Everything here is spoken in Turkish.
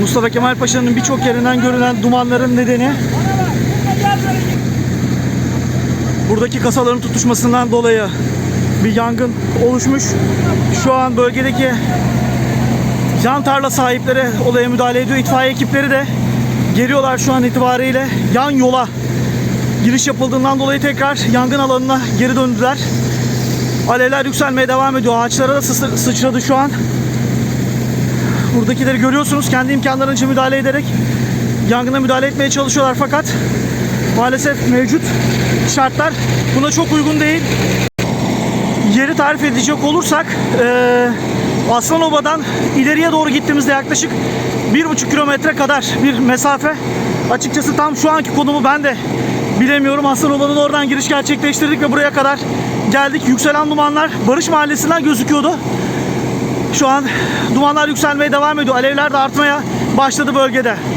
Mustafa Kemal Paşa'nın birçok yerinden görülen dumanların nedeni buradaki kasaların tutuşmasından dolayı bir yangın oluşmuş. Şu an bölgedeki yan tarla sahipleri olaya müdahale ediyor. İtfaiye ekipleri de geliyorlar şu an itibariyle. Yan yola giriş yapıldığından dolayı tekrar yangın alanına geri döndüler. Alevler yükselmeye devam ediyor. Ağaçlara da sı- sıçradı şu an. Buradakileri görüyorsunuz. Kendi imkanlarınca müdahale ederek yangına müdahale etmeye çalışıyorlar fakat maalesef mevcut şartlar buna çok uygun değil. Yeri tarif edecek olursak eee Aslanoba'dan ileriye doğru gittiğimizde yaklaşık bir buçuk kilometre kadar bir mesafe. Açıkçası tam şu anki konumu ben de bilemiyorum. Aslanoba'nın oradan giriş gerçekleştirdik ve buraya kadar geldik. Yükselen dumanlar Barış Mahallesi'nden gözüküyordu. Şu an dumanlar yükselmeye devam ediyor. Alevler de artmaya başladı bölgede.